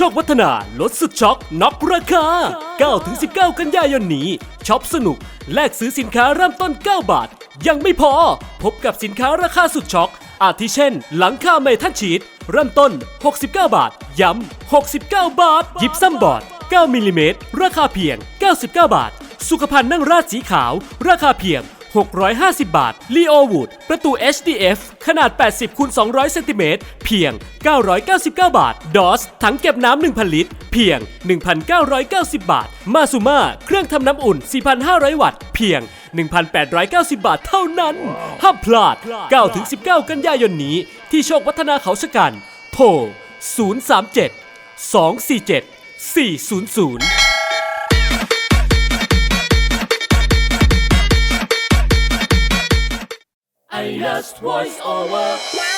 ชควัฒนาลดสุดช็อกน็อกราคา 9-19 กันยายนนี้ช็อปสนุก แลกซื้อสินค้าเริ่มต้น 9 บาท ยังไม่พอ พบกับสินค้าราคาสุดช็อก อาทิเช่น หลังคาเมทัลชีตเริ่มต้น 69 บาท ย้ำ 69 บาท ยิบซัมบอร์ด 9มิลลิเมตรราคาเพียง 99 บาท สุขภัณฑ์นั่งราดสีขาว ราคาเพียง 650 บาทลีโอวูดประตู HDF ขนาด 80คูณ200เซนติเมตรเพียง 999 บาทดอสถังเก็บน้ำ 1,000 ลิตร เพียง 1,990 บาท มาซูมาเครื่องทำน้ำอุ่น 4,500 วัตต์ เพียง 1,890 บาทเท่านั้น ห้ามพลาด 9-19 กันยายนนี้ ที่โชควัฒนาเขาชะกัน โทร 037 247 400 highest voice over.